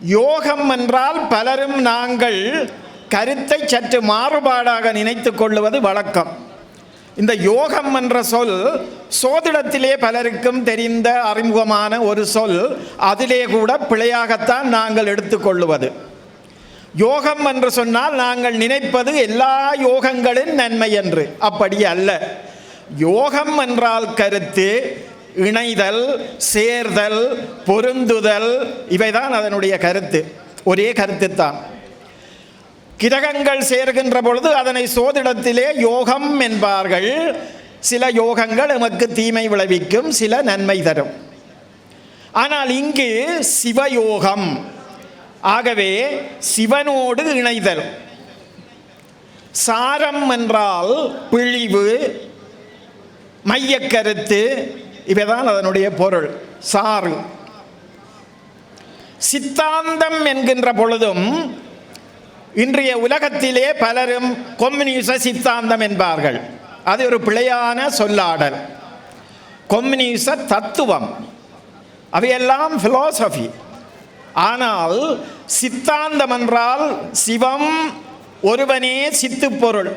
யோகம் என்றால் பலரும் நாங்கள் கருத்தை சற்று மாறுபாடாக நினைத்து கொள்ளுவது வழக்கம். இந்த யோகம் என்ற சொல் சோதிடத்திலே பலருக்கும் தெரிந்த அறிமுகமான ஒரு சொல் அதிலே கூட பிழையாகத்தான் நாங்கள் எடுத்துக்கொள்ளுவது யோகம் என்று சொன்னால் நாங்கள் நினைப்பது எல்லா யோகங்களின் நன்மை என்று. அப்படி அல்ல. யோகம் என்றால் கருத்து இணைதல் சேர்தல் பொருந்துதல் இவைதான் அதனுடைய கருத்து. ஒரே கருத்து தான் கிரகங்கள் சேர்கின்ற பொழுது அதனை சோதிடத்திலே யோகம் என்பார்கள். சில யோகங்கள் நமக்கு தீமை விளைவிக்கும் சில நன்மை தரும். ஆனால் இங்கு சிவயோகம். ஆகவே சிவனோடு இணைதல். சாரம் என்றால் பிழிவு மையக்கருத்து இவைதான் அதனுடைய பொருள். சாறு சித்தாந்தம் என்கின்ற பொழுதும் இன்றைய உலகத்திலே பலரும் கொம்யூனிச சித்தாந்தம் என்பார்கள். அது ஒரு பிழையான சொல்லாடல். கொம்யூனிச தத்துவம். அவையெல்லாம் பிலோசபி ஆனால் சித்தாந்தம் என்றால் சிவம் ஒருவனே சித்து பொருள்